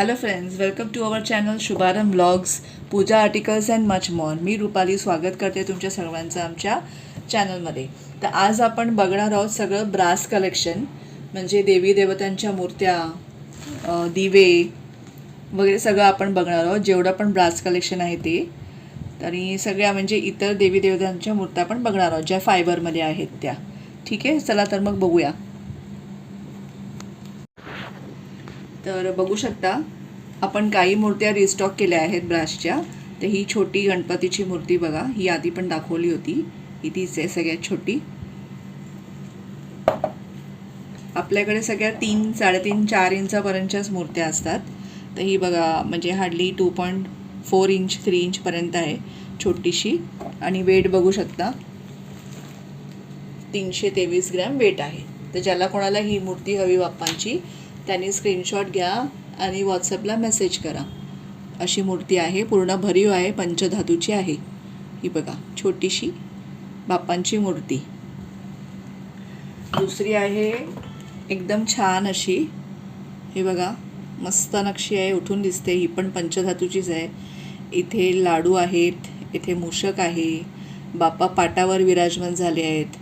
Hello friends welcome to our channel Shubharambh blogs pooja articles and much more मी रुपाली स्वागत करते तुमच्या सर्वांचं आमच्या चॅनलमध्ये तर आज आपण बघणार आहोत सगळं ब्रास कलेक्शन म्हणजे देवी देवतांच्या मूर्त्या दिवे वगैरे सगळं आपण बघणार आहोत. जेवढं पण ब्रास कलेक्शन आहे ते. आणि सगळ्या म्हणजे इतर देवी देवतांच्या मूर्त्या पण बघणार आहोत ज्या फायबरमध्ये आहेत त्या. ठीक आहे? चला तर मग बघूया. तर बघू शकता आपण काही मूर्त्या रिस्टॉक केल्या आहेत ब्रासच्या. तर ही छोटी गणपतीची मूर्ती बघा ही आधी पण दाखवली होती. ही तीच आहे सगळ्यात छोटी. आपल्याकडे सगळ्या तीन साडेतीन चार इंचापर्यंतच्याच मूर्त्या असतात. तर ही बघा म्हणजे hardly two point four inch three इंचपर्यंत आहे छोटीशी. आणि वेट बघू शकता तीनशे तेवीस ग्रॅम वेट आहे. तर ज्याला कोणाला ही मूर्ती हवी बाप्पांची त्यांनी स्क्रीनशॉट घ्या आणि व्हॉट्सअपला मेसेज करा. अशी मूर्ती आहे पूर्ण भरीव आहे पंचधातूची आहे. ही बघा छोटीशी बाप्पांची मूर्ती. दुसरी आहे एकदम छान अशी. हे बघा मस्त नक्षी आहे उठून दिसते. ही पण पंचधातूचीच आहे. इथे लाडू आहेत इथे मूषक आहे. बाप्पा पाटावर विराजमान झाले आहेत.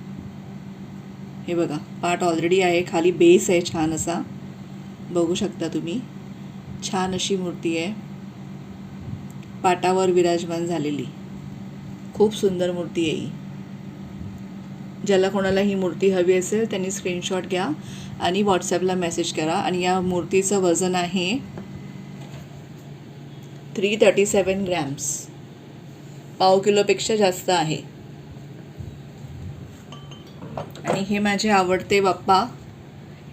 हे बघा पाट ऑलरेडी आहे खाली बेस आहे छान असा. बघू शकता तुम्ही. छान अशी मूर्ती आहे. पाटावर विराजमान झालेली. खूप सुंदर मूर्ती आहे ही. ज्याला कोणाला ही मूर्ती हवी असेल त्यांनी स्क्रीनशॉट घ्या आणि व्हॉट्सॲपला मेसेज करा. आणि या मूर्तीचं वजन आहे थ्री थर्टी सेवन ग्रॅम्स पाव किलोपेक्षा जास्त आहे. आणि हे माझे आवडते बाप्पा.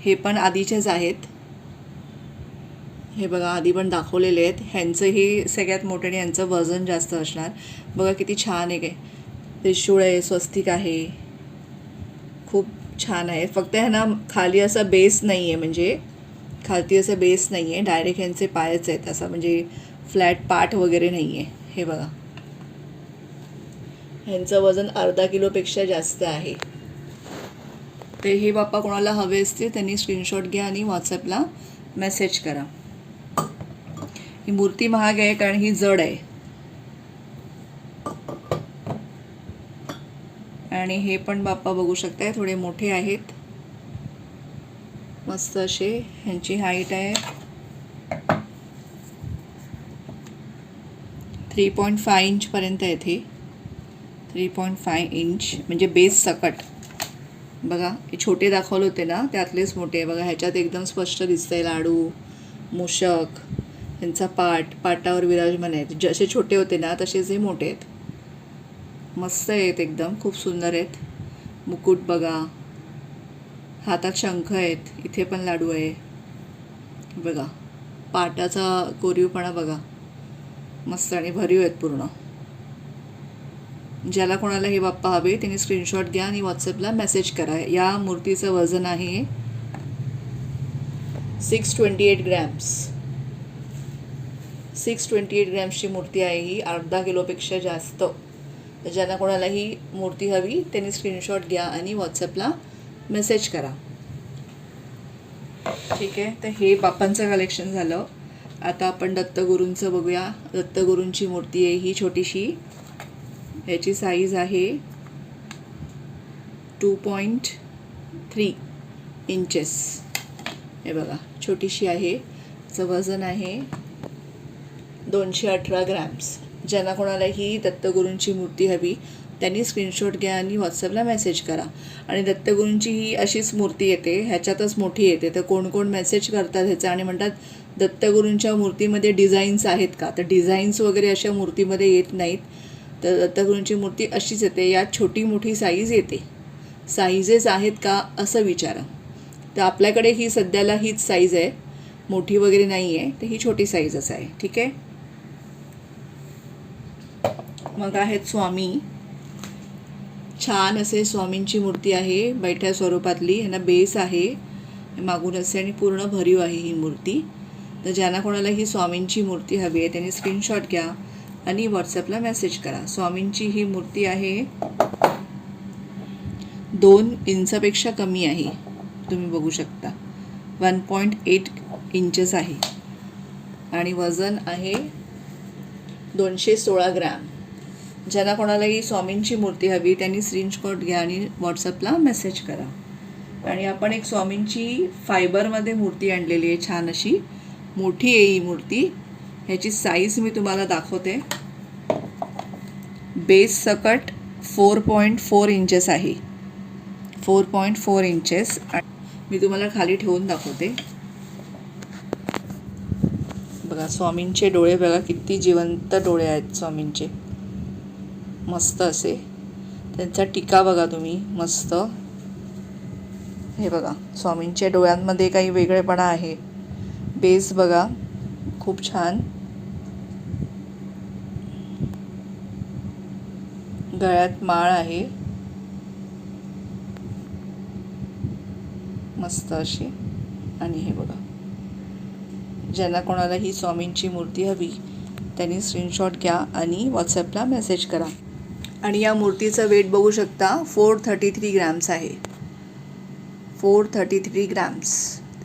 हे पण आधीचेच आहेत. हे बघा आधी पण दाखवलेले आहेत. ह्यांचंही सगळ्यात मोठं आणि यांचं वजन जास्त असणार. बघा किती छान आहे काय त्रिशूळ आहे स्वस्तिक आहे. खूप छान आहे. फक्त ह्यांना खाली असा बेस नाही आहे म्हणजे खालती असं बेस नाही आहे डायरेक्ट ह्यांचे पायच आहेत. असं म्हणजे फ्लॅट पाठ वगैरे नाही आहे हे बघा. ह्यांचं वजन अर्धा किलोपेक्षा जास्त आहे. ते हे बाप्पा कोणाला हवे असतील त्यांनी स्क्रीनशॉट घ्या आणि व्हॉट्सॲपला मेसेज करा. ही मूर्ती महाग आहे कारण ही जड आहे. आणि हे पण बाप्पा बघू शकताय थोडे मोठे आहेत. मस्त असे ह्यांची हाईट आहे. थ्री पॉईंट फाय इंचपर्यंत आहेत हे थ्री पॉईंट फाय इंच म्हणजे बेस सकट. बघा हे छोटे दाखवले होते ना त्यातलेच मोठे आहे. बघा ह्याच्यात एकदम स्पष्ट दिसतंय लाडू मूषक. त्यांचा पाट पाटावर विराजमान आहेत. जसे छोटे होते ना तसेच हे मोठे आहेत. मस्त आहेत एकदम खूप सुंदर आहेत. मुकुट बघा. हातात शंख आहेत. इथे पण लाडू आहे. बघा. पाटाचा कोरीवपणा बघा. मस्त आणि भरीव आहेत पूर्ण. ज्याला कोणाला हे बाप्पा हवे त्यांनी स्क्रीनशॉट घ्या आणि व्हॉट्सअपला मेसेज करा. या मूर्तीचं वजन आहे six twenty eight grams six twenty eight ग्रॅम्सची मूर्ती आहे ही अर्धा किलोपेक्षा जास्त. तर ज्यांना कोणाला ही मूर्ती हवी त्यांनी स्क्रीनशॉट घ्या आणि व्हॉट्सअपला मेसेज करा. ठीक आहे? तर हे बापांचं कलेक्शन झालं. आता आपण दत्तगुरूंचं बघूया. दत्तगुरूंची मूर्ती आहे ही छोटीशी. ह्याची साईज आहे टू पॉईंट थ्री इंचेस हे बघा छोटीशी आहे. याचं वजन आहे. दोनशे अठरा ग्रॅम्स. ज्यांना कोणाला ही दत्तगुरूंची मूर्ती हवी त्यांनी स्क्रीनशॉट घ्या आणि व्हॉट्सअपला मेसेज करा. आणि दत्तगुरूंची ही अशीच मूर्ती येते ह्याच्यातच मोठी येते. तर कोण कोण मेसेज करतात ह्याचा आणि म्हणतात दत्तगुरूंच्या मूर्तीमध्ये डिझाईन्स आहेत का? तर डिझाईन्स वगैरे अशा मूर्तीमध्ये येत नाहीत. तर दत्तगुरूंची मूर्ती अशीच येते यात छोटी मोठी साईज येते. साईजेस आहेत का? असं विचारा. तर आपल्याकडे ही सध्याला हीच साईज आहे. मोठी वगैरे नाही आहे तर ही छोटी साईजच आहे. ठीक आहे? मग आहेत स्वामी. छान असे स्वामींची मूर्ती आहे. बैठ्या स्वरूपातली. ह्यांना बेस आहे. मागून असे आणि पूर्ण भरीव आहे ही मूर्ती. तर ज्यांना कोणाला ही स्वामींची मूर्ती हवी आहे त्यांनी स्क्रीनशॉट घ्या आणि व्हॉट्सअपला मेसेज करा. स्वामींची ही मूर्ती आहे. दोन इंचापेक्षा कमी आहे. तुम्ही बघू शकता. वन पॉईंट एट इंचेस आहे. आणि वजन आहे दोनशे सोळा ग्रॅम. ज्यांना कोणालाही स्वामींची मूर्ती हवी त्यांनी स्क्रीनशॉट घ्या आणि व्हॉट्सअपला मेसेज करा. आणि आपण एक स्वामींची फायबरमध्ये मूर्ती आणलेली आहे छान अशी. मोठी आहे ही मूर्ती. ह्याची साईज मी तुम्हाला दाखवते. बेस सकट फोर पॉईंट फोर इंचेस आहे. फोर पॉईंट फोर इंचेस मी तुम्हाला खाली ठेवून दाखवते. बघा स्वामींचे डोळे बघा किती जिवंत डोळे आहेत स्वामींचे. मस्त असे. त्यांचा टीका बघा तुम्ही मस्त. हे बघा स्वामींच्या डोळ्यांमध्ये काही वेगळेपणा आहे. बेस बघा खूप छान. गळ्यात माळ आहे. मस्त अशी. आणि हे बघा. ज्यांना कोणाला ही स्वामींची मूर्ती हवी त्यांनी स्क्रीनशॉट घ्या आणि व्हॉट्सॲपला मेसेज करा. आणि या मूर्तीचं वेट बघू शकता फोर थर्टी थ्री ग्रॅम्स आहे. फोर थर्टी थ्री ग्रॅम्स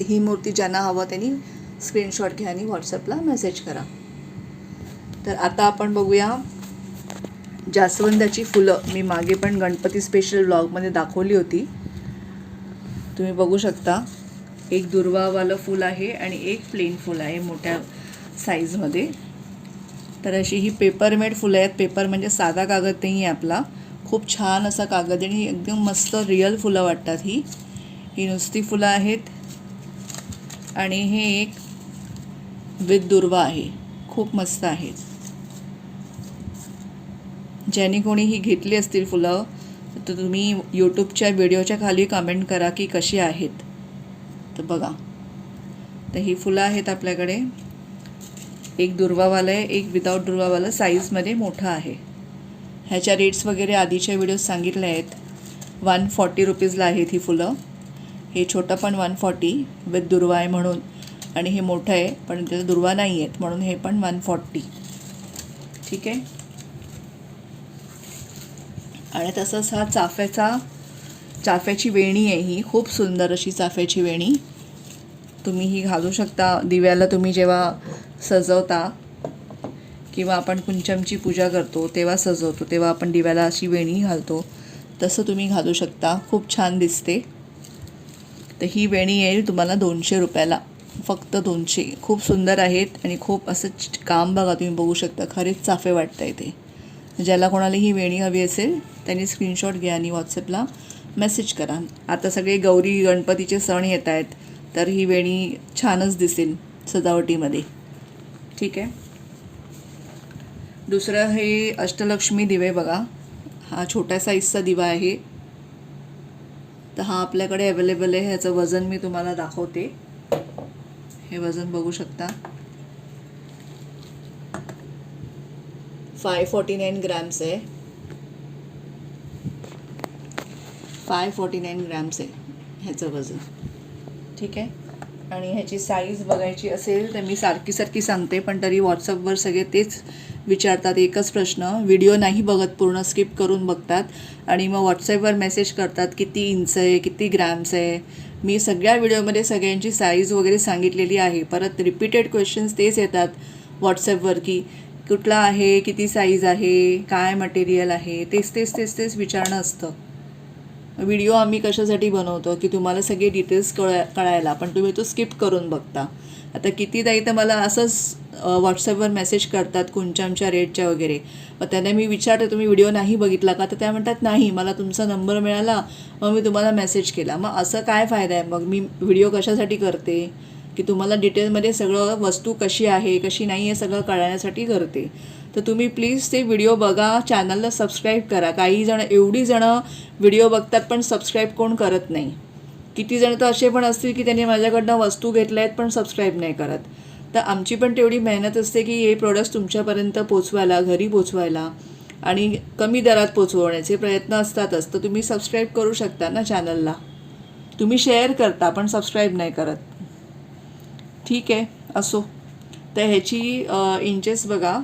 ही मूर्ती ज्यांना हवं त्यांनी स्क्रीनशॉट घ्या आणि व्हॉट्सअपला मेसेज करा. तर आता आपण बघूया जास्वंदाची फुलं. मी मागे पण गणपती स्पेशल ब्लॉगमध्ये दाखवली होती. तुम्ही बघू शकता एक दुर्वावालं फूल आहे आणि एक प्लेन फूल आहे मोठ्या साईजमध्ये तर अशी ही पेपरमेड फुलं आहेत. पेपर म्हणजे साधा कागद नाही आहे आपला. खूप छान असा कागद आणि एकदम मस्त रिअल फुलं वाटतात ही. ही नुसती फुलं आहेत. आणि हे एक विद दुर्वा आहे. खूप मस्त आहेत. ज्याने कोणी ही घेतली असतील फुलं तर तुम्ही यूट्यूबच्या व्हिडिओच्या खाली कमेंट करा की कशी आहेत. तर बघा. तर ही फुलं आहेत आपल्याकडे. एक दुर्वावालं आहे एक विदाऊट दुर्वावालं साईजमध्ये मोठं आहे. ह्याच्या रेट्स वगैरे आधीच्या व्हिडिओज सांगितले आहेत. वन फॉर्टी रुपीजला आहेत ही फुलं. हे छोटं पण वन फॉर्टी विथ दुर्वा आहे म्हणून. आणि हे मोठं आहे पण त्याचं दुर्वा नाही आहेत म्हणून हे पण वन फॉर्टी ठीक आहे? आणि तसंच हा चाफ्याचा चाफ्याची वेणी आहे ही. खूप सुंदर अशी चाफ्याची वेणी. तुम्ही ही घालू शकता. दिव्याला तुम्ही जेव्हा सजवता किंवा आपण कुंचमची पूजा करतो तेव्हा सजवतो तेव्हा आपण दिव्याला अशी वेणी घालतो तसं तुम्ही घालू शकता. खूप छान दिसते. तर ही वेणी येईल तुम्हाला दोनशे रुपयाला. फक्त दोनशे. खूप सुंदर आहेत आणि खूप असं काम बघा तुम्ही बघू शकता. खरेच चाफे वाटतं ते. ज्याला कोणाला ही वेणी हवी असेल त्यांनी स्क्रीनशॉट घ्या आणि व्हॉट्सअपला मेसेज करा. आता सगळे गौरी गणपतीचे सण येत आहेत तर ही वेणी छानच दिसेल सजावटीमध्ये. ठीक आहे. दुसरं हे अष्टलक्ष्मी दिवे बघा. हा छोट्या साईजचा दिवा आहे. तर हा आपल्याकडे अवेलेबल आहे. ह्याचं वजन मी तुम्हाला दाखवते. हे वजन बघू शकता. फाय फॉर्टी नाईन ग्रॅम्स आहे. फाय फॉर्टी नाईन ग्रॅम्स आहे ह्याचं वजन. ठीक आहे? आणि ह्याची साईज बघायची असेल तर मी सारखी सारखी सांगते पण तरी व्हॉट्सअपवर सगळे तेच विचारतात. एकच प्रश्न व्हिडिओ नाही बघत पूर्ण स्किप करून बघतात. आणि मग व्हॉट्सअपवर मेसेज करतात किती इंच आहे किती ग्रॅम्स आहे. मी सगळ्या व्हिडिओमध्ये सगळ्यांची साईज वगैरे सांगितलेली आहे. परत रिपीटेड क्वेश्चन्स तेच येतात व्हॉट्सॲपवर की कुठला आहे? किती साईज आहे? काय मटेरियल आहे? तेच तेच तेच तेच विचारणं असतं. व्हिडिओ आम्ही कशासाठी बनवतो की तुम्हाला सगळे डिटेल्स कळ कळायला. पण तुम्ही तो स्किप करून बघता. आता कितीदाई तर मला असंच व्हॉट्सअपवर मेसेज करतात कोणच्या आमच्या रेटच्या वगैरे. मग त्यांना मी विचारते तुम्ही व्हिडिओ नाही बघितला का? तर त्या म्हणतात नाही मला तुमचा नंबर मिळाला मग मी तुम्हाला मेसेज केला. मग असं काय फायदा आहे? मग मी व्हिडिओ कशासाठी करते? की तुम्हाला डिटेलमध्ये सगळं वस्तू कशी आहे कशी नाही आहे सगळं कळण्यासाठी करते. तर तुम्ही प्लीज ते व्हिडिओ बघा चॅनलला सबस्क्राईब करा. काही जण एवढी जणं व्हिडिओ बघतात पण सबस्क्राईब कोण करत नाही. किती जण तर असे पण असतील की त्यांनी माझ्याकडनं वस्तू घेतल्या आहेत पण सबस्क्राईब नाही करत. तर आमची पण तेवढी मेहनत असते की हे प्रोडक्ट्स तुमच्यापर्यंत पोचवायला घरी पोचवायला आणि कमी दरात पोचवण्याचे प्रयत्न असतातच. तर तुम्ही सबस्क्राईब करू शकता ना चॅनलला तुम्ही शेअर करता पण सबस्क्राईब नाही करत. ठीक आहे असो. तर ह्याची इंचेस बघा.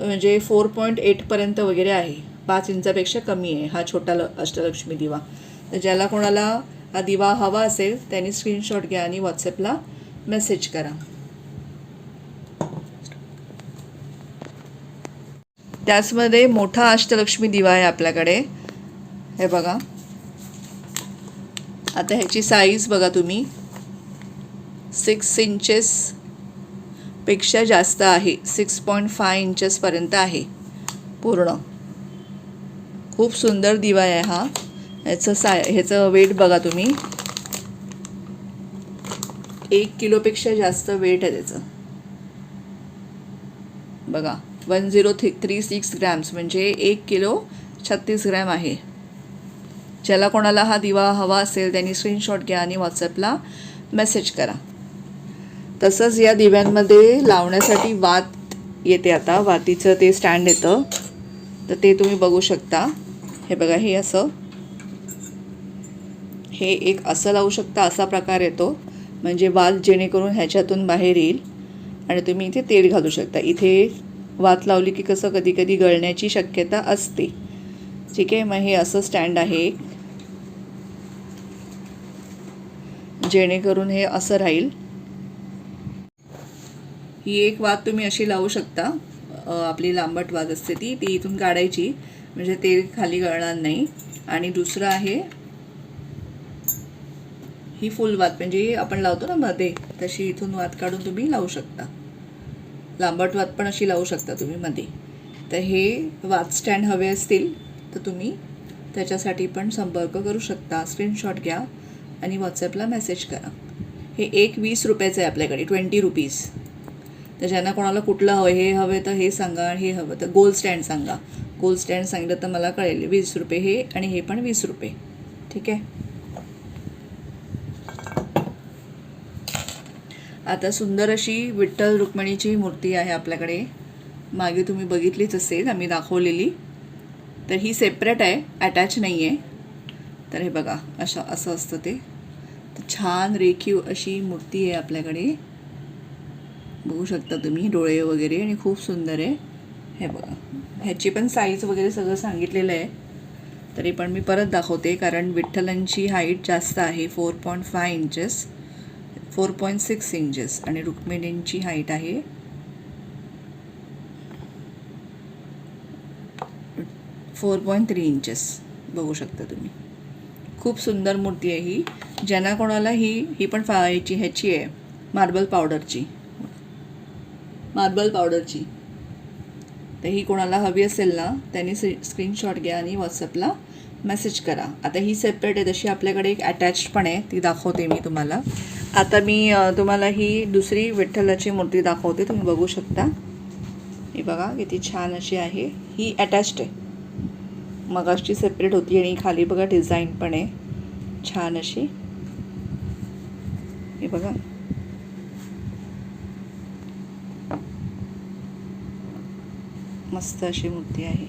म्हणजे फोर पॉईंट एटपर्यंत वगैरे आहे. पाच इंचापेक्षा कमी आहे हा छोटा ल अष्टलक्ष्मी दिवा. तर ज्याला कोणाला हा दिवा हवा असेल त्यांनी स्क्रीनशॉट घ्या आणि व्हॉट्सअपला मेसेज करा. त्याचमध्ये मोठा अष्टलक्ष्मी दिवा आहे आपल्याकडे. हे बघा. आता ह्याची साईज बघा तुम्ही. सिक्स इंचेस पेक्षा जास्त आहे. सिक्स पॉईंट फाय इंचेसपर्यंत आहे. पूर्ण. खूप सुंदर दिवा आहे हा. ह्याचं साय ह्याचं वेट बघा तुम्ही. एक किलोपेक्षा जास्त वेट आहे त्याचं. बघा. One zero three three six grams म्हणजे एक किलो छत्तीस ग्रॅम आहे. ज्याला कोणाला हा दिवा हवा असेल त्यांनी स्क्रीनशॉट घ्या आणि व्हॉट्सअपला मेसेज करा. तसंच या दिव्यांमध्ये लावण्यासाठी वात येते आता. वातीचं ते स्टँड येतं. तर ते तुम्ही बघू शकता. हे बघा हे असं. हे एक असं लावू शकता असा प्रकार येतो. म्हणजे वात जेणेकरून ह्याच्यातून बाहेर येईल. आणि तुम्ही इथे तेल घालू शकता. इथे वात लावली की कसं कधी कधी गळण्याची शक्यता असते. ठीक आहे? मग हे असं स्टँड आहे. जेणेकरून हे असं राहील. ही एक वात तुम्ही अशी लावू शकता. आपली लांबट वात असते ती ती इथून काढायची. म्हणजे तेल खाली गळणार नाही. आणि दुसरं आहे ही फुल वात म्हणजे आपण लावतो ना मध्ये तशी इथून वात काढून तुम्ही लावू शकता. लांबट वात पण अशी लावू शकता तुम्ही मध्ये. तर हे वात स्टँड हवे असतील तर तुम्ही त्याच्यासाठी पण संपर्क करू शकता. स्क्रीनशॉट घ्या आणि व्हॉट्सॲपला मेसेज करा. हे एक वीस रुपयाचं आहे आपल्याकडे ट्वेंटी रुपीज तर ज्यांना कोणाला कुठलं हवं हे हवे तर हे सांगा आणि हे हवं तर गोल स्टँड सांगा. गोल स्टँड सांगितलं तर मला कळेल. वीस रुपये हे आणि हे पण वीस रुपये. ठीक आहे? आता सुंदर अशी विठ्ठल रुक्मिणीची मूर्ती आहे आपल्याकडे. मागे तुम्ही बघितलीच असेल आम्ही दाखवलेली. तर ही सेपरेट आहे अटॅच नाही आहे तर हे बघा अशा असं असतं ते. तर छान रेखीव अशी मूर्ती आहे आपल्याकडे. बघू शकता तुम्ही डोळे वगैरे आणि खूप सुंदर आहे. हे बघा. ह्याची पण साईज वगैरे सगळं सांगितलेलं आहे. तरी पण मी परत दाखवते कारण विठ्ठलांची हाईट जास्त आहे four point five inches four point six inches आणि रुक्मिणींची हाईट आहे फोर पॉईंट थ्री इंचेस बघू शकता तुम्ही. खूप सुंदर मूर्ती आहे ही. ज्यांना कोणाला ही ही पण फा ह्याची ह्याची आहे मार्बल पावडरची मार्बल पावडरची. तर ही कोणाला हवी असेल ना त्यांनी स्क्रीनशॉट घ्या आणि व्हॉट्सअपला मेसेज करा. आता ही सेपरेट आहे तशी आपल्याकडे एक अटॅच्ड पण आहे ती दाखवते मी तुम्हाला. आता मी तुम्हाला ही दुसरी विठ्ठलाची मूर्ती दाखवते तुम्ही बघू शकता. ही बघा किती छान अशी आहे. ही अटॅच्ड आहे. मगाशी सेपरेट होती आणि खाली बघा डिझाईन पण आहे. छान अशी. हे बघा. मस्त अशी मूर्ती आहे.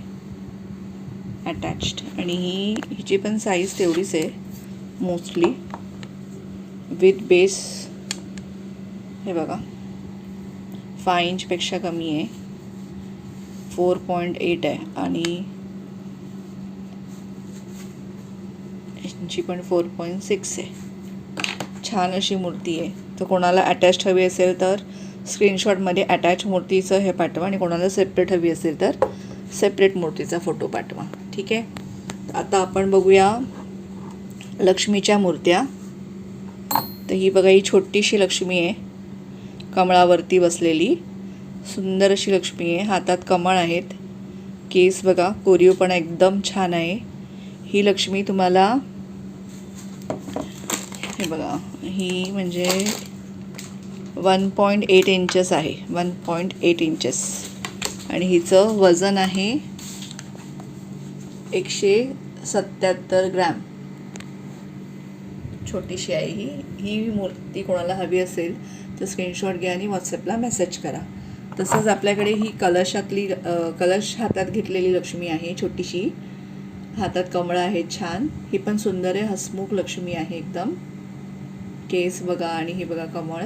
अटॅच्ड आणि ही हिची पण साईज तेवढीच आहे मोस्टली विथ बेस हे बघा. फाय इंचपेक्षा कमी आहे. फोर पॉईंट एट आहे. आणि ची पण फोर पॉईंट सिक्स आहे. छान अशी मूर्ती आहे. तर कोणाला अटॅच्ड हवी असेल तर स्क्रीनशॉटमध्ये अटॅच मूर्तीचं हे पाठवा आणि कोणाला सेपरेट हवी असेल तर सेपरेट मूर्तीचा फोटो पाठवा. ठीक आहे? आता आपण बघूया लक्ष्मीच्या मूर्त्या. तर ही बघा ही छोटीशी लक्ष्मी आहे. कमळावरती बसलेली. सुंदर अशी लक्ष्मी आहे. हातात कमळ आहेत. केस बघा कोरीवपणा एकदम छान आहे. ही लक्ष्मी तुम्हाला हे बघा ही म्हणजे वन पॉईंट एट इंचेस आहे. वन पॉईंट एट इंचेस आणि हिचं वजन आहे एकशे सत्याहत्तर ग्रॅम. छोटीशी आहे ही. ही मूर्ती कोणाला हवी असेल तर स्क्रीनशॉट घ्या आणि व्हॉट्सअपला मेसेज करा. तसंच आपल्याकडे ही कलशातली कलश हातात घेतलेली लक्ष्मी आहे. छोटीशी. हातात कमळं आहे छान. ही पण सुंदर आहे. हसमुख लक्ष्मी आहे एकदम. केस बघा आणि हे बघा कमळ.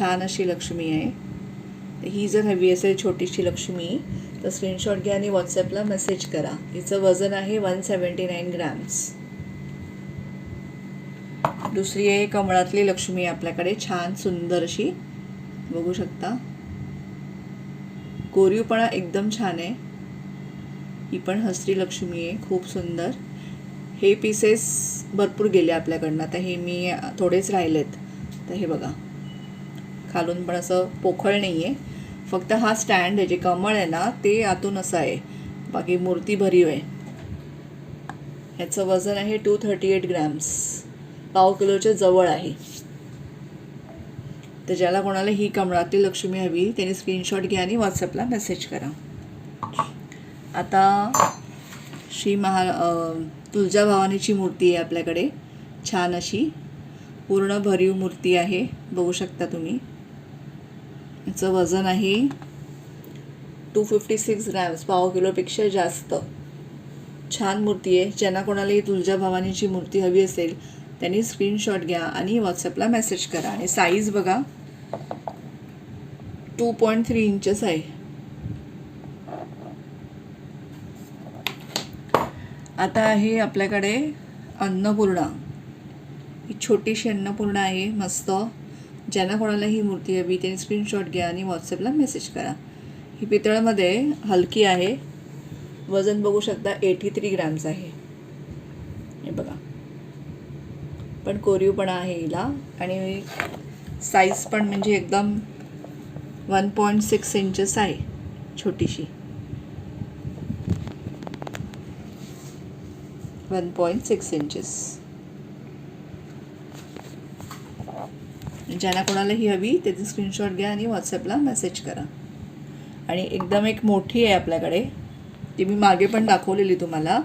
छान अशी लक्ष्मी आहे. ही जर हवी असेल छोटीशी लक्ष्मी तर स्क्रीनशॉट घ्या आणि व्हॉट्सॲपला मेसेज करा. हिचं वजन आहे वन सेवन्टी नाईन ग्रॅम्स दुसरी आहे कमळातली लक्ष्मी आहे आपल्याकडे. छान सुंदर अशी. बघू शकता. कोरीवपणा एकदम छान आहे. ही पण हस्ती लक्ष्मी आहे. खूप सुंदर. हे पीसेस भरपूर गेले आपल्याकडनं. आता हे मी थोडेच राहिलेत. तर हे बघा. खालून पण असं पोखळ नाही आहे फक्त हा स्टँड आहे जे कमळ आहे ना ते आतून असं आहे. बाकी मूर्ती भरीव आहे. ह्याचं वजन आहे टू थर्टी एट ग्रॅम्स पाव किलोच्या जवळ आहे. तर ज्याला कोणाला ही कमळातली लक्ष्मी हवी त्यांनी स्क्रीनशॉट घ्या आणि व्हॉट्सअपला मेसेज करा. आता श्री महा तुळजा भवानीची मूर्ती आहे आपल्याकडे. छान अशी. पूर्ण भरीव मूर्ती आहे. बघू शकता तुम्ही. याचं वजन आहे टू फिफ्टी सिक्स ग्रॅम्स पाव किलोपेक्षा जास्त. छान मूर्ती आहे. ज्यांना कोणालाही तुळजा भवानीची मूर्ती हवी असेल त्यांनी स्क्रीनशॉट घ्या आणि व्हॉट्सअपला मेसेज करा. आणि साईज बघा. टू पॉईंट थ्री इंचेस आहे. आता आहे आपल्याकडे अन्नपूर्णा. ही छोटीशी अन्नपूर्णा आहे मस्त. ज्यांना कोणाला ही मूर्ती हवी त्यांनी स्क्रीनशॉट घ्या आणि व्हॉट्सअपला मेसेज करा. ही पितळमध्ये हलकी आहे. वजन बघू शकता एटी थ्री ग्रॅम्स आहे. हे बघा. पण कोरीवपणा आहे हिला. आणि साईज पण म्हणजे एकदम वन पॉईंट सिक्स इंचेस आहे. छोटीशी. वन पॉईंट सिक्स इंचेस ज्यांना कोणाला ही हवी त्याची स्क्रीनशॉट घ्या आणि व्हॉट्सअपला मेसेज करा. आणि एकदम एक मोठी आहे आपल्याकडे. ती मी मागे पण दाखवलेली तुम्हाला.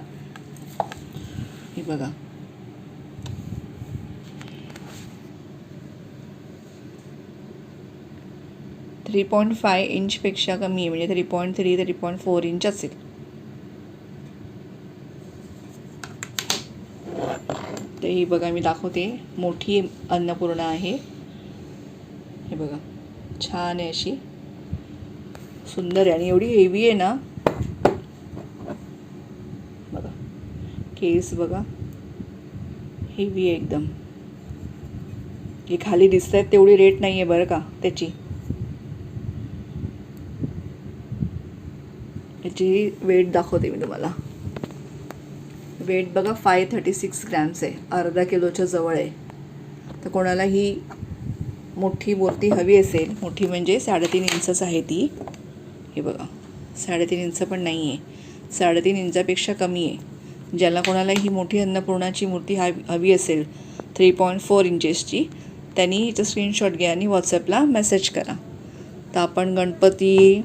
ही बघा. थ्री पॉईंट फाय इंचपेक्षा कमी आहे. म्हणजे three point three three point four inch असेल. तर ही बघा मी दाखवते. मोठी अन्नपूर्णा आहे. हे बघा. छान आहे अशी. सुंदर आहे आणि एवढी हेवी आहे ना. बघा. केस बघा. हेवी आहे एकदम. हे खाली दिसत आहेत तेवढी रेट नाही आहे बरं का त्याची. याची वेट दाखवते मी तुम्हाला. वेट बघा फाय थर्टी सिक्स ग्रॅम्स आहे. अर्धा किलोच्या जवळ आहे. तर कोणाला ही मोठी मूर्ती हवी असेल मोठी म्हणजे साडेतीन इंचच आहे ती. हे बघा साडेतीन इंच पण नाही आहे साडेतीन इंचापेक्षा कमी आहे. ज्याला कोणाला ही मोठी अन्नपूर्णाची मूर्ती हवी हवी असेल थ्री पॉईंट फोर इंचेसची त्यांनी हिचं स्क्रीनशॉट घ्या आणि व्हॉट्सअपला मेसेज करा. तर आपण गणपती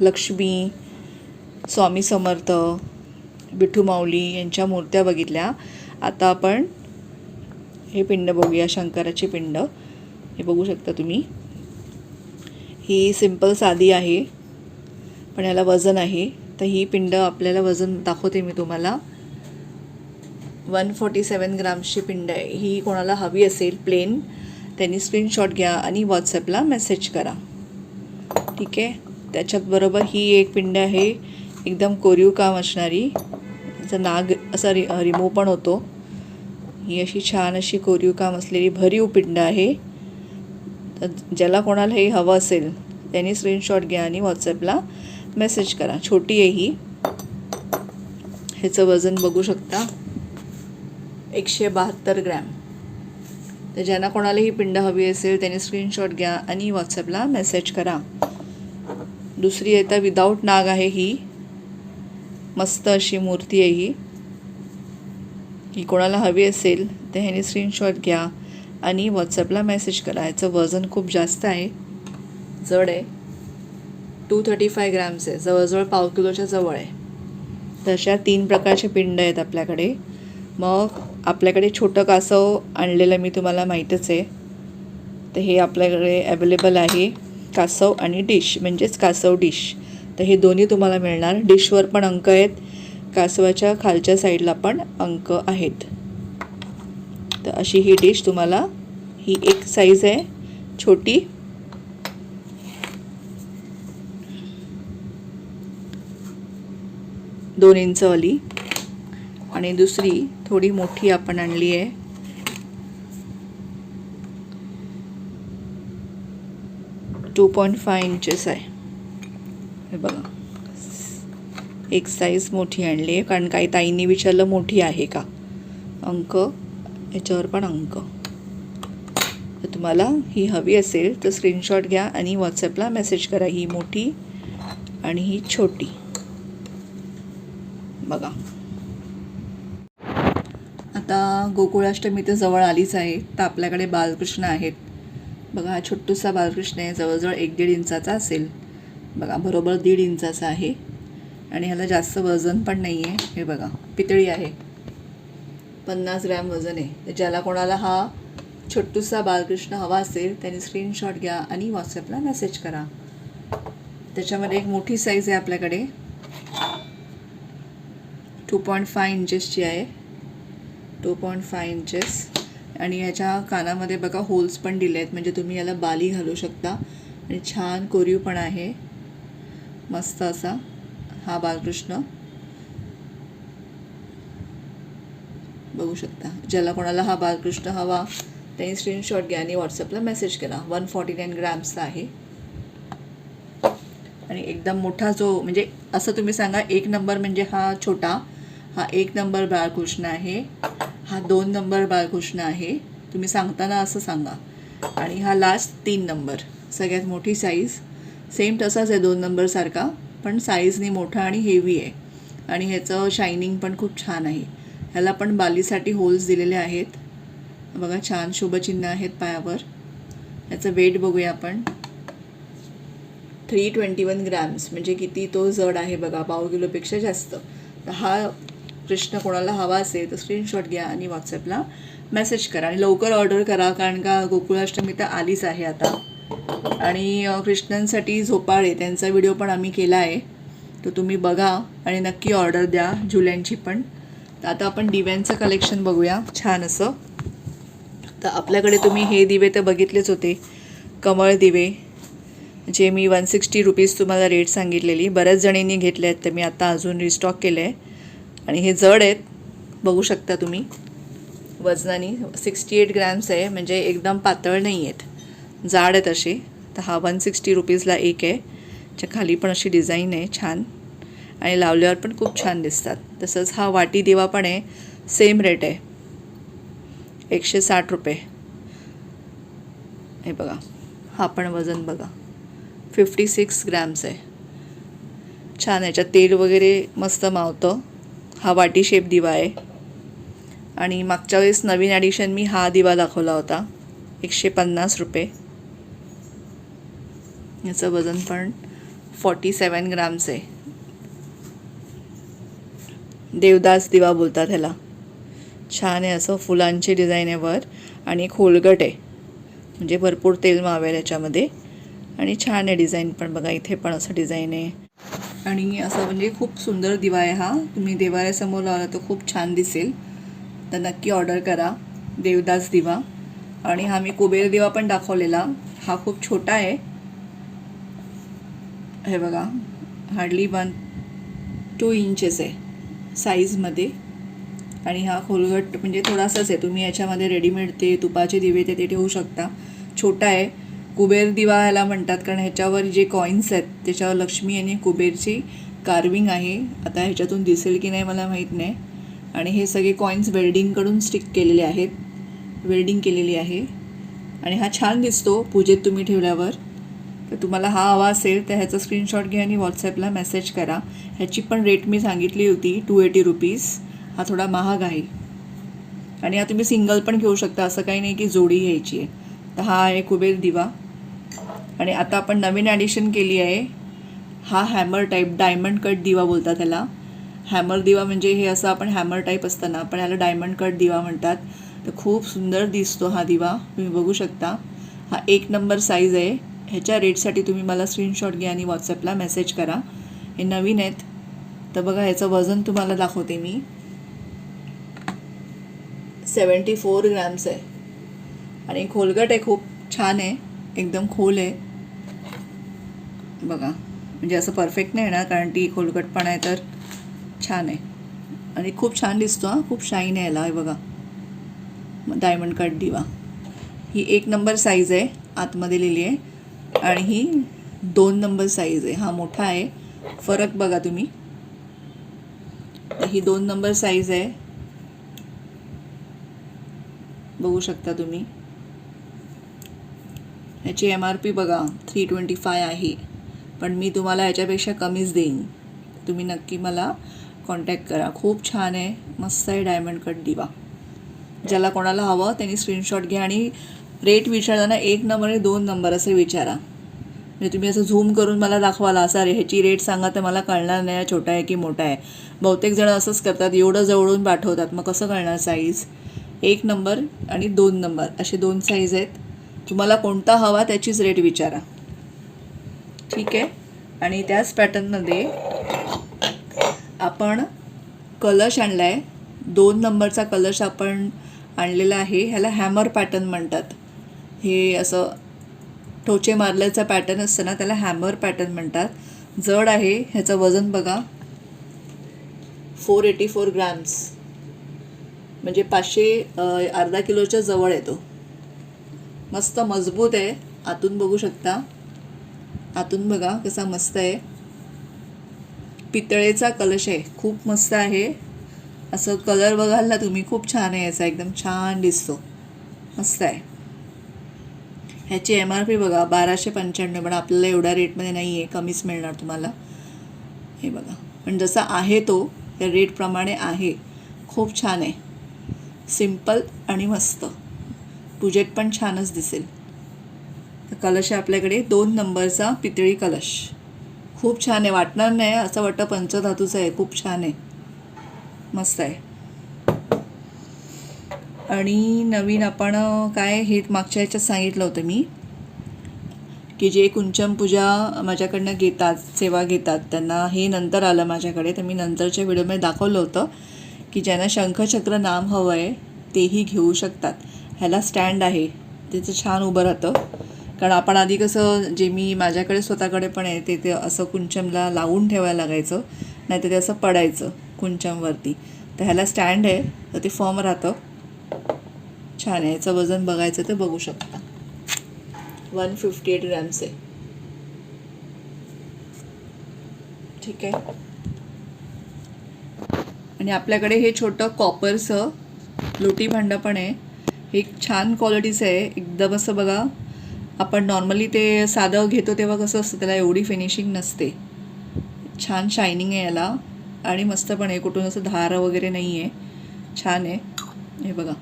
लक्ष्मी स्वामी समर्थ विठू माऊली यांच्या मूर्त्या बघितल्या. आता आपण हे पिंड बघूया शंकराची पिंड. हे बघू शकता तुम्ही. ही सिंपल साधी आहे पण याला वजन आहे. तर ही पिंड आपल्याला वजन दाखवते मी तुम्हाला. वन फोर्टी सेवन ग्राम्सची पिंड आहे. ही कोणाला हवी असेल प्लेन त्यांनी स्क्रीनशॉट घ्या आणि व्हॉट्सअपला मेसेज करा. ठीक आहे? त्याच्यात बरोबर ही एक पिंड आहे. एकदम कोरीव काम असणारी. त्याचा नाग असा रि रिमूव्ह पण होतो. ही अशी छान अशी कोरीव काम असलेली भरीव पिंड आहे. तर ज्याला कोणाला हे हवं असेल त्यांनी स्क्रीनशॉट घ्या आणि व्हॉट्सअपला मेसेज करा. छोटी आहे ही. ह्याचं वजन बघू शकता. एकशे बहात्तर ग्रॅम. तर ज्यांना कोणाला ही पिंड हवी असेल त्यांनी स्क्रीनशॉट घ्या आणि व्हॉट्सअपला मेसेज करा. दुसरी आहे तर विदाऊट नाग आहे ही. मस्त अशी मूर्ती आहे ही. ही कोणाला हवी असेल तर ह्याने स्क्रीनशॉट घ्या. आणि व्हॉट्सअपला मेसेज करा याचं वजन खूप जास्त आहे. जड आहे. टू थर्टी फाय ग्रॅम्स आहे. जवळजवळ पाव किलोच्या जवळ आहे. तशा तीन प्रकारचे पिंड आहेत आपल्याकडे. मग आपल्याकडे छोटं कासव आणलेलं मी तुम्हाला माहीतच आहे. तर हे आपल्याकडे अवेलेबल आहे. कासव आणि डिश म्हणजेच कासव डिश तर हे दोन्ही तुम्हाला मिळणार. डिशवर पण अंक आहेत. कासवाच्या खालच्या साईडला पण अंक आहेत. तर अशी ही डिश तुम्हाला ही एक साईज आहे छोटी. दोन इंचवाली आणि दुसरी थोडी मोठी आपण आणली आहे. टू पॉईंट फाय इंचेस आहे. हे बघा. एक साईज मोठी आणली आहे कारण काही ताईंनी विचारलं मोठी आहे का? अंक याच्यावर पण अंक. तर तुम्हाला ही हवी असेल तर स्क्रीनशॉट घ्या आणि व्हॉट्सॲपला मेसेज करा ही मोठी आणि ही छोटी. बघा. आता गोकुळाष्टमी तर जवळ आलीच आहे. तर आपल्याकडे बालकृष्ण आहेत. बघा हा छोटूसा बालकृष्ण आहे. जवळजवळ एक दीड इंचाचा असेल. बघा बरोबर दीड इंचाचा आहे. आणि ह्याला जास्त वजन पण नाही आहे हे बघा पितळी आहे. पन्नास ग्रॅम वजन आहे. तर ज्याला कोणाला हा छोटूसा बालकृष्ण हवा असेल त्याने स्क्रीनशॉट घ्या आणि व्हॉट्सॲपला मेसेज करा. त्याच्यामध्ये एक मोठी साईज आहे आपल्याकडे. टू पॉईंट फाय इंचेसची आहे. टू पॉईंट फाय इंचेस आणि याच्या कानामध्ये बघा होल्स पण दिले आहेत म्हणजे तुम्ही याला बाली घालू शकता. आणि छान कोरीव पण आहे. मस्त असा हा बालकृष्ण. बघू शकता. ज्याला कोणाला हा बालकृष्ण हवा त्यांनी स्क्रीनशॉट घ्या आणि व्हॉट्सअपला मेसेज करा. वन फॉर्टी नाईन ग्रॅम्सचा आहे. आणि एकदम मोठा जो म्हणजे असं तुम्ही सांगा एक नंबर म्हणजे हा छोटा हा एक नंबर बाळकृष्ण आहे हा दोन नंबर बाळकृष्ण आहे. तुम्ही सांगताना असं सांगा. आणि हा लास्ट तीन नंबर. सगळ्यात मोठी साईज सेम तसाच आहे दोन नंबरसारखा पण साईजने मोठा आणि हेवी आहे. आणि ह्याचं शायनिंग पण खूप छान आहे. ह्याला पण बालीसाठी होल्स दिलेले आहेत. बघा छान शुभचिन्ह आहेत पायावर. याचं वेट बघूया आपण. थ्री ट्वेंटी वन ग्रॅम्स म्हणजे किती तो जड आहे बघा पाव किलोपेक्षा जास्त. तर हा कृष्ण कोणाला हवा असेल तर स्क्रीनशॉट घ्या आणि व्हॉट्सअपला मेसेज करा. आणि लवकर ऑर्डर करा कारण का गोकुळाष्टमी तर आलीच आहे आता. आणि कृष्णांसाठी झोपाळे त्यांचा व्हिडिओ पण आम्ही केला आहे. तो तुम्ही बघा आणि नक्की ऑर्डर द्या जुल्यांची पण. तर आता आपण दिव्यांचं कलेक्शन बघूया. छान असं. तर आपल्याकडे तुम्ही हे दिवे तर बघितलेच होते. कमळ दिवे जे मी वन सिक्स्टी रुपीज तुम्हाला रेट सांगितलेली. बऱ्याच जणींनी घेतले आहेत तर मी आता अजून रिस्टॉक केले आहे आणि हे जड आहेत बघू शकता तुम्ही. वजनाने सिक्स्टी एट ग्रॅम्स आहे म्हणजे एकदम पातळ नाही आहेत. जाड आहेत असे. तर हा वन सिक्स्टी रुपीजला एक आहे. च्या खाली पण अशी डिझाईन आहे छान. आणि लावल्यावर पण खूप छान दिसतात. तसंच हा वाटी दिवा पण आहे. सेम रेट आहे. एकशे साठ रुपये. हे बघा. हा पण वजन बघा. फिफ्टी सिक्स ग्रॅम्स आहे. छान याच्यात तेल वगैरे मस्त मावतं. हा वाटी शेप दिवा आहे. आणि मागच्या वेळेस नवीन ॲडिशन मी हा दिवा दाखवला होता. एकशे पन्नास रुपये. याचं वजन पण फॉर्टी सेवन ग्राम्स आहे. देवदास दिवा बोलतात ह्याला. छान आहे असं फुलांची डिझाईन आहे वर आणि एक आहे. म्हणजे भरपूर तेल मावेल याच्यामध्ये आणि छान आहे डिझाईन पण बघा इथे पण असं डिझाईन आहे. आणि असं म्हणजे खूप सुंदर दिवा आहे हा. तुम्ही देवाऱ्यासमोर लावला तर खूप छान दिसेल. तर नक्की ऑर्डर करा देवदास दिवा. आणि हा मी कुबेर दिवा पण दाखवलेला. हा खूप छोटा आहे. हे बघा हार्डली वन टू इंचेस आहे. साईजमध्ये आणि हा खोलगट म्हणजे थोडासाच आहे. तुम्ही याच्यामध्ये रेडीमेड ते तुपाचे दिवे ते ते ठेवू शकता. छोटा आहे. कुबेर दिवा ह्याला म्हणतात. कारण ह्याच्यावर जे कॉईन्स आहेत त्याच्यावर लक्ष्मी आणि कुबेरची कार्विंग आहे. आता ह्याच्यातून दिसेल की नाही मला माहीत नाही. आणि हे सगळे कॉईन्स वेल्डिंगकडून स्टिक केलेले आहेत. वेल्डिंग केलेली आहे. आणि हा छान दिसतो. पूजेत तुम्ही ठेवल्यावर. तर तुम्हाला हा हवा असेल तर ह्याचा स्क्रीनशॉट घ्या आणि व्हॉट्सॲपला मेसेज करा. ह्याची पण रेट मी सांगितली होती टू एटी रुपीज हा थोडा महाग आहे. आणि हा तुम्ही सिंगल पण घेऊ शकता असं काही नाही की जोडी घ्यायची आहे. तर हा आहे कुबेर दिवा. आणि आता आपण नवीन ॲडिशन केली आहे. हा हॅमर टाईप डायमंड कट दिवा बोलतात त्याला. हॅमर दिवा म्हणजे हे असं आपण हॅमर टाईप असतं ना पण ह्याला डायमंड कट दिवा म्हणतात. तर खूप सुंदर दिसतो हा दिवा तुम्ही बघू शकता. हा एक नंबर साईज आहे. ह्याच्या रेटसाठी तुम्ही मला स्क्रीनशॉट घ्या आणि व्हॉट्सॲपला मेसेज करा. हे नवीन आहेत. तर बघा ह्याचं वजन तुम्हाला दाखवते मी. सेवन्टी फोर ग्रॅम्स आहे. आणि खोलगट आहे खूप छान आहे. एकदम खोल आहे. बघा म्हणजे असं परफेक्ट नाही येणार कारण ती खोलगटपणा आहे तर छान आहे. आणि खूप छान दिसतो हां. खूप शाईन आहे याला हे बघा. डायमंड कट दिवा ही एक नंबर साईज आहे आतमध्ये लिहिली आहे. आणि ही दोन नंबर साईज आहे. हा मोठा आहे. फरक बघा तुम्ही. ही दोन नंबर साईज आहे. बघू शकता तुम्ही. ह्याची एम आर पी बघा. थ्री ट्वेंटी फाय आहे. पण मी तुम्हाला ह्याच्यापेक्षा कमीच देईन. तुम्ही नक्की मला कॉन्टॅक्ट करा. खूप छान आहे. मस्त आहे डायमंड कट दिवा ज्याला कोणाला हवं त्यांनी स्क्रीनशॉट घ्या आणि रेट विचारताना एक नंबर आणि दोन नंबर असं विचारा. म्हणजे तुम्ही असं झूम करून मला दाखवाला असा रे ह्याची रेट सांगा तर मला कळणार नाही छोटा आहे की मोठा आहे. बहुतेक जण असंच करतात एवढं जवळून पाठवतात. मग कसं कळणार साईज एक नंबर आणि दोन नंबर असे दोन साईज आहेत. तुम्हाला कोणता हवा त्याचीच रेट विचारा. ठीक आहे? आणि त्याच पॅटर्नमध्ये आपण कलश आणला आहे दोन नंबरचा कलश आपण आणलेला आहे. ह्याला हॅमर पॅटर्न म्हणतात. हे असं टोचे मारल्याचा पॅटर्न असतं ना त्याला हॅमर पॅटर्न म्हणतात. जड आहे ह्याचं वजन बघा. फोर एटी फोर ग्रॅम्स म्हणजे पाचशे अर्धा किलोच्या जवळ येतो मस्त मजबूत आहे. आतून बघू शकता. आतून बघा कसा मस्त आहे. पितळेचा कलश आहे. खूप मस्त आहे. असं कलर बघाल ना तुम्ही खूप छान आहे. याचा एकदम छान दिसतो. मस्त आहे. ह्याची एम आर पी बघा बाराशे पंच्याण्णव पण आपल्याला एवढ्या रेटमध्ये नाही आहे कमीच मिळणार तुम्हाला. हे बघा. पण जसा आहे तो त्या रेटप्रमाणे आहे. खूप छान आहे. सिंपल आणि मस्त. पूजेत पण छानच दिसेल. तर कलश आहे आपल्याकडे. दोन नंबरचा पितळी कलश. खूप छान आहे. वाटणार नाही असं वाटतं. पंचधातूचं आहे. खूप छान आहे. मस्त आहे. आणि नवीन आपण काय हे मागच्या ह्याच्यात सांगितलं होतं मी की जे कुंचम पूजा माझ्याकडनं घेतात सेवा घेतात त्यांना हे नंतर आलं माझ्याकडे तर मी नंतरच्या व्हिडिओमध्ये दाखवलं होतं की ज्यांना शंखचक्र नाम हवं आहे तेही घेऊ शकतात. ह्याला स्टँड आहे. त्याचं छान उभं राहतं. कारण आपण आधी कसं जे मी माझ्याकडे स्वतःकडे पण आहे ते ते असं कुंचमला लावून ठेवायला लागायचं नाही तर ते असं पडायचं कुंचमवरती तर ह्याला स्टँड आहे तर ते फॉर्म राहतं. छान आहे. याचं वजन बघायचं तर बघू शकता. वन फिफ्टी एट ग्रॅम्स आहे. ठीक आहे. आणि आपल्याकडे हे छोटं कॉपरचं लोटी भांडं पण आहे. हे एक छान क्वालिटीचं आहे. एकदम असं बघा आपण नॉर्मली ते साधं घेतो तेव्हा कसं असतं त्याला एवढी फिनिशिंग नसते. छान शायनिंग आहे याला. आणि मस्त पण आहे. कुठून असं धार वगैरे नाही आहे छान आहे. हे बघा.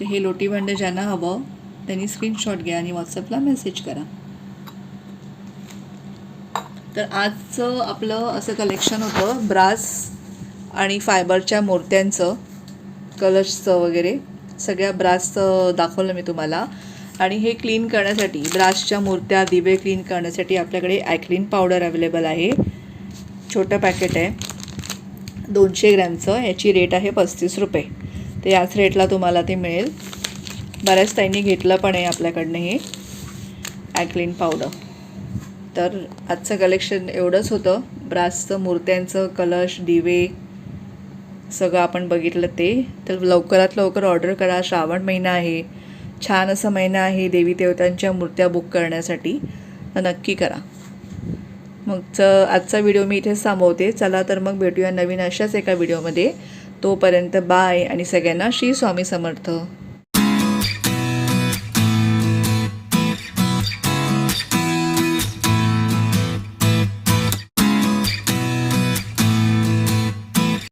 ते हे लोटी भांडं ज्यांना हवं त्यांनी स्क्रीनशॉट घ्या आणि व्हॉट्सअपला मेसेज करा. तर आजचं आपलं असं कलेक्शन होतं ब्रास आणि फायबरच्या मूर्त्यांचं कलशचं वगैरे. सगळ्या ब्रासचं दाखवलं मी तुम्हाला. आणि हे क्लीन करण्यासाठी ब्रासच्या मूर्त्या दिवे क्लीन करण्यासाठी आपल्याकडे ॲक्लिन पावडर अवेलेबल आहे. छोटं पॅकेट आहे. दोनशे ग्रॅमचं याची रेट आहे पस्तीस रुपये. तर याच रेटला तुम्हाला ते मिळेल. बऱ्याच ताईंनी घेतलं पण आहे आपल्याकडनं हे. ॲक्लिन पावडर तर आजचं कलेक्शन एवढंच होतं. ब्रासचं मूर्त्यांचं कलश दिवे सगळं आपण बघितलं ते. तर लवकरात लवकर ऑर्डर करा. श्रावण महिना आहे. छान असा महिना आहे देवी देवतांच्या मूर्त्या बुक करण्यासाठी. तर नक्की करा. मग आजचा व्हिडिओ मी इथेच थांबवते. चला तर मग भेटूया नवीन अशाच एका व्हिडिओमध्ये तोपर्यंत बाय आणि सगळ्यांना श्री स्वामी समर्थ.